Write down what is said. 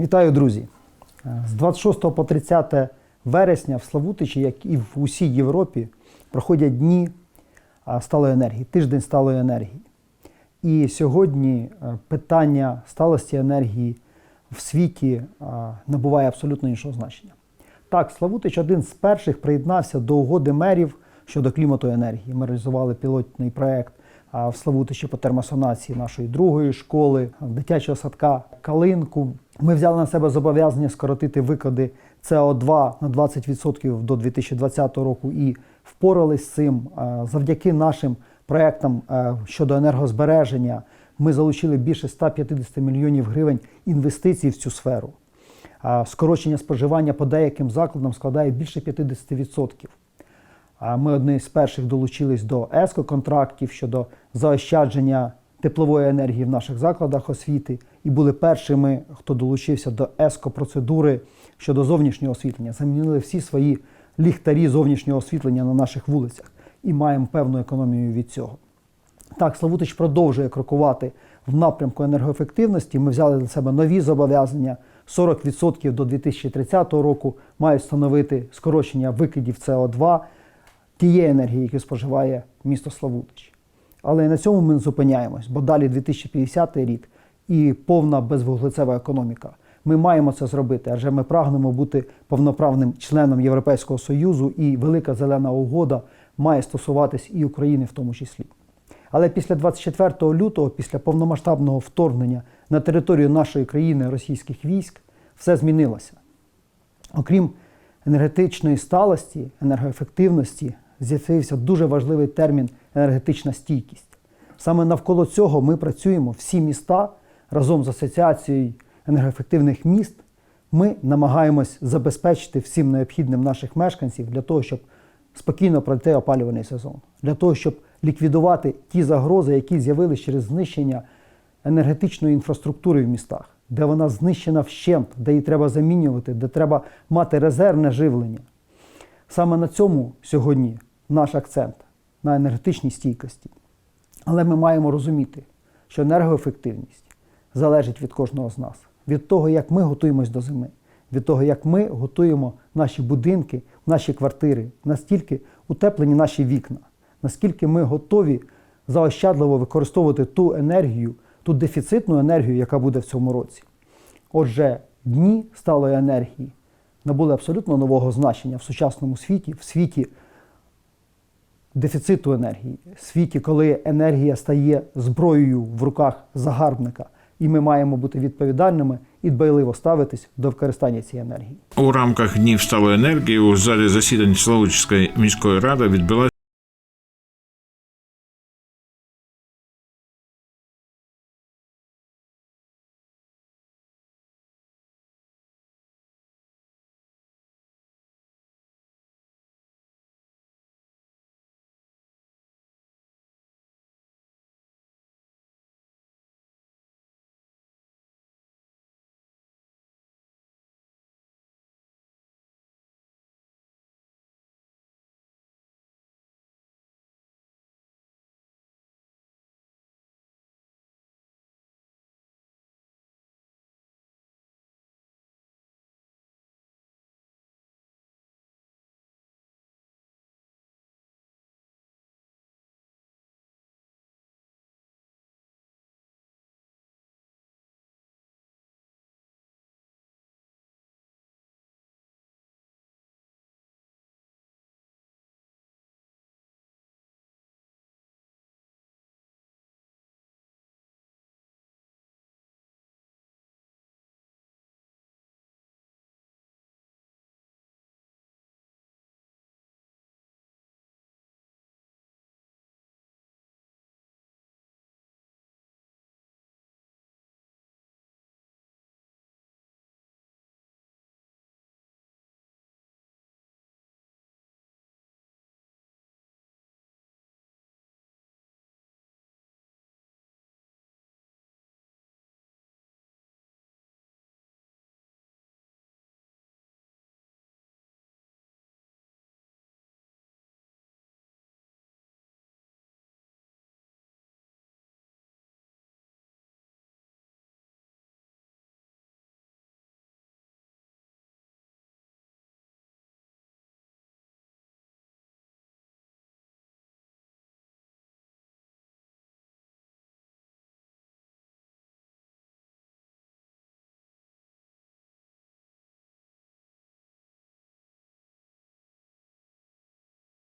Вітаю, друзі! Е, З 26 по 30 вересня в Славутичі, як і в усій Європі, проходять дні сталої енергії, тиждень сталої енергії. І сьогодні е, питання сталості енергії в світі набуває абсолютно іншого значення. Так, Славутич один з перших приєднався до угоди мерів щодо клімату енергії. Ми реалізували пілотний проект в Славутичі по термосанації нашої другої школи, дитячого садка Калинку. Ми взяли на себе зобов'язання скоротити викиди СО2 на 20% до 2020 року і впорались з цим. Завдяки нашим проектам е, щодо енергозбереження ми залучили більше 150 мільйонів гривень інвестицій в цю сферу. Скорочення споживання по деяким закладам складає більше 50%. Ми одні з перших долучились до ЕСКО-контрактів щодо заощадження теплової енергії в наших закладах освіти і були першими, хто долучився до ЕСКО-процедури щодо зовнішнього освітлення. Замінили всі свої ліхтарі зовнішнього освітлення на наших вулицях і маємо певну економію від цього. Так, Славутич продовжує крокувати в напрямку енергоефективності. Ми взяли для себе нові зобов'язання. 40% до 2030 року мають становити скорочення викидів СО2 тієї енергії, яку споживає місто Славутич. Але на цьому ми не зупиняємось, бо далі 2050 рік і повна безвуглецева економіка. Ми маємо це зробити, адже ми прагнемо бути повноправним членом Європейського Союзу, і велика зелена угода має стосуватись і України в тому числі. Але після 24 лютого, після повномасштабного вторгнення на територію нашої країни російських військ, все змінилося. Окрім енергетичної сталості, енергоефективності, з'явився дуже важливий термін енергетична стійкість. Саме навколо цього ми працюємо всі міста разом з Асоціацією енергоефективних міст. Ми намагаємось забезпечити всім необхідним наших мешканців для того, щоб спокійно пройти опалювальний сезон, для того, щоб ліквідувати ті загрози, які з'явилися через знищення енергетичної інфраструктури в містах, де вона знищена вщент, де її треба замінювати, де треба мати резервне живлення. Саме на цьому сьогодні наш акцент на енергетичній стійкості. Але ми маємо розуміти, що енергоефективність залежить від кожного з нас, від того, як ми готуємось до зими, від того, як ми готуємо наші будинки, наші квартири, настільки утеплені наші вікна, наскільки ми готові заощадливо використовувати ту енергію, ту дефіцитну енергію, яка буде в цьому році. Отже, дні сталої енергії набули абсолютно нового значення в сучасному світі, в світі дефіциту енергії, світі, коли енергія стає зброєю в руках загарбника, і ми маємо бути відповідальними і дбайливо ставитись до використання цієї енергії. У рамках днів сталої енергії у залі засідань Славутської міської ради відбулася